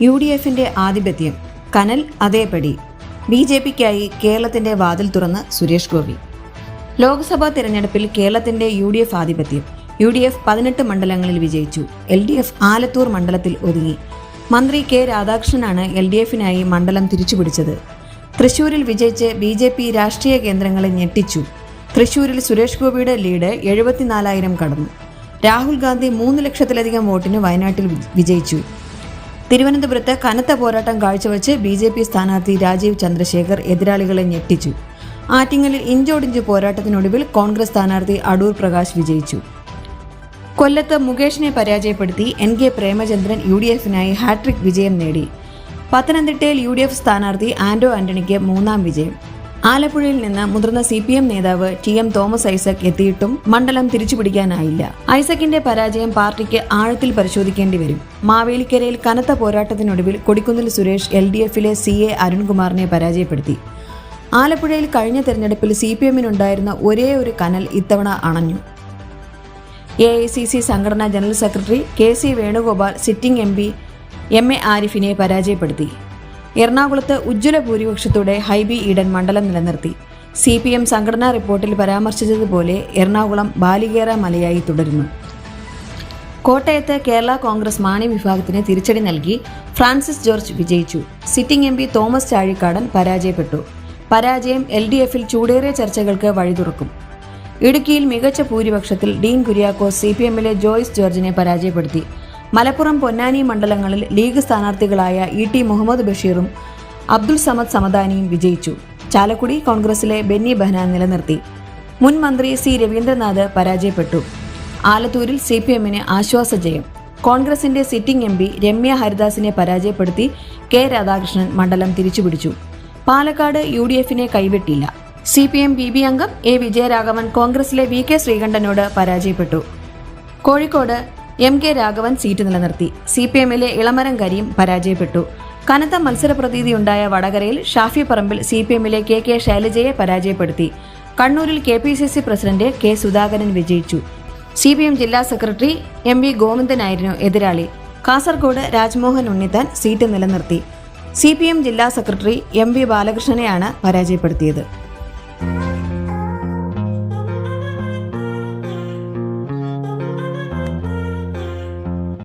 U D എഫിന്റെ ആധിപത്യം കനൽ അതേപടി. ബി ജെ പിക്കായി കേരളത്തിന്റെ വാതിൽ തുറന്ന് സുരേഷ് ഗോപി. ലോക്സഭാ തിരഞ്ഞെടുപ്പിൽ കേരളത്തിന്റെ യു ഡി എഫ് ആധിപത്യം യു ഡി എഫ് പതിനെട്ട് മണ്ഡലങ്ങളിൽ വിജയിച്ചു. എൽ ഡി എഫ് ആലത്തൂർ മണ്ഡലത്തിൽ ഒതുങ്ങി. മന്ത്രി കെ രാധാകൃഷ്ണനാണ് എൽ ഡി എഫിനായി മണ്ഡലം തിരിച്ചുപിടിച്ചത്. തൃശൂരിൽ വിജയിച്ച് ബി ജെ പി രാഷ്ട്രീയ കേന്ദ്രങ്ങളെ ഞെട്ടിച്ചു. തൃശൂരിൽ സുരേഷ് ഗോപിയുടെ ലീഡ് എഴുപത്തിനാലായിരം കടന്നു. രാഹുൽ ഗാന്ധി മൂന്ന് ലക്ഷത്തിലധികം വോട്ടിന് വയനാട്ടിൽ വിജയിച്ചു. തിരുവനന്തപുരത്ത് കനത്ത പോരാട്ടം കാഴ്ചവെച്ച് ബി ജെ പി സ്ഥാനാർത്ഥി രാജീവ് ചന്ദ്രശേഖർ എതിരാളികളെ ഞെട്ടിച്ചു. ആറ്റിങ്ങലിൽ ഇഞ്ചോടിഞ്ച് പോരാട്ടത്തിനൊടുവിൽ കോൺഗ്രസ് സ്ഥാനാർത്ഥി അടൂർ പ്രകാശ് വിജയിച്ചു. കൊല്ലത്ത് മുകേഷിനെ പരാജയപ്പെടുത്തി N K Premachandran U D എഫിനായി hat trick വിജയം നേടി. പത്തനംതിട്ടയിൽ യു ഡി എഫ് സ്ഥാനാർത്ഥി ആന്റോ ആന്റണിക്ക് മൂന്നാം വിജയം. ആലപ്പുഴയിൽ നിന്ന് മുതിർന്ന സി പി എം നേതാവ് ടി എം തോമസ് ഐസക് എത്തിയിട്ടും മണ്ഡലം തിരിച്ചുപിടിക്കാനായില്ല. ഐസക്കിന്റെ പരാജയം പാർട്ടിക്ക് ആഴത്തിൽ പരിശോധിക്കേണ്ടി വരും. മാവേലിക്കരയിൽ കനത്ത പോരാട്ടത്തിനൊടുവിൽ കൊടിക്കുന്നിൽ സുരേഷ് എൽ ഡി എഫിലെ സി എ അരുൺകുമാറിനെ പരാജയപ്പെടുത്തി. ആലപ്പുഴയിൽ കഴിഞ്ഞ തെരഞ്ഞെടുപ്പിൽ സി പി എമ്മിനുണ്ടായിരുന്ന ഒരേ ഒരു കനൽ ഇത്തവണ അണഞ്ഞു. എ ഐ സി സി സംഘടനാ general secretary K C Venugopal sitting M P M A ആരിഫിനെ പരാജയപ്പെടുത്തി. എറണാകുളത്ത് ഉജ്ജ്വല ഭൂരിപക്ഷത്തോടെ ഹൈബി ഈഡൻ മണ്ഡലം നിലനിർത്തി. സി പി എം സംഘടനാ റിപ്പോർട്ടിൽ പരാമർശിച്ചതുപോലെ എറണാകുളം ബാലികേറ മലയായി തുടരുന്നു. കോട്ടയത്ത് കേരള കോൺഗ്രസ് മാണി വിഭാഗത്തിന് തിരിച്ചടി നൽകി. ഫ്രാൻസിസ് ജോർജ് വിജയിച്ചു. Sitting M P Thomas Chazhikadan പരാജയപ്പെട്ടു. പരാജയം എൽ ഡി എഫിൽ ചൂടേറിയ ചർച്ചകൾക്ക് വഴിതുറക്കും ഇടുക്കിയിൽ മികച്ച ഭൂരിപക്ഷത്തിൽ ഡീൻ കുര്യാക്കോസ് സി പി എമ്മിലെ ജോയ്സ് ജോർജിനെ പരാജയപ്പെടുത്തി. മലപ്പുറം പൊന്നാനി മണ്ഡലങ്ങളിൽ ലീഗ് സ്ഥാനാർത്ഥികളായ ഇ ടി മുഹമ്മദ് ബഷീറും അബ്ദുൾ സമദ് സമദാനിയും വിജയിച്ചു. ചാലക്കുടി കോൺഗ്രസിലെ ബെന്നി ബെഹനാൻ നിലനിർത്തി. മുൻ മന്ത്രി സി രവീന്ദ്രനാഥ് പരാജയപ്പെട്ടു. ആലത്തൂരിൽ സി പി എമ്മിന് ആശ്വാസ ജയം. കോൺഗ്രസിന്റെ സിറ്റിംഗ് എം പി രമ്യ ഹരിദാസിനെ പരാജയപ്പെടുത്തി കെ രാധാകൃഷ്ണൻ മണ്ഡലം തിരിച്ചുപിടിച്ചു. പാലക്കാട് യു ഡി എഫിനെ കൈവിട്ടില്ല. C P M B B അംഗം എ വിജയരാഘവൻ കോൺഗ്രസിലെ വി കെ ശ്രീകണ്ഠനോട് പരാജയപ്പെട്ടു. Kozhikode M K Raghavan seat നിലനിർത്തി. സി പി എമ്മിലെ ഇളമരം കരിയും പരാജയപ്പെട്ടു. കനത്ത മത്സര പ്രതീതിയുണ്ടായ വടകരയിൽ ഷാഫി പറമ്പിൽ സി പി എമ്മിലെ കെ കെ ശൈലജയെ പരാജയപ്പെടുത്തി. കണ്ണൂരിൽ K P C C president K Sudhakaran വിജയിച്ചു. സി പി എം ജില്ലാ സെക്രട്ടറി എം വി ഗോവിന്ദനായിരുന്നു എതിരാളി. കാസർഗോഡ് രാജ്മോഹൻ ഉണ്ണിത്താൻ സീറ്റ് നിലനിർത്തി. സി പി എം ജില്ലാ സെക്രട്ടറി എം വി ബാലകൃഷ്ണനെയാണ് പരാജയപ്പെടുത്തിയത്.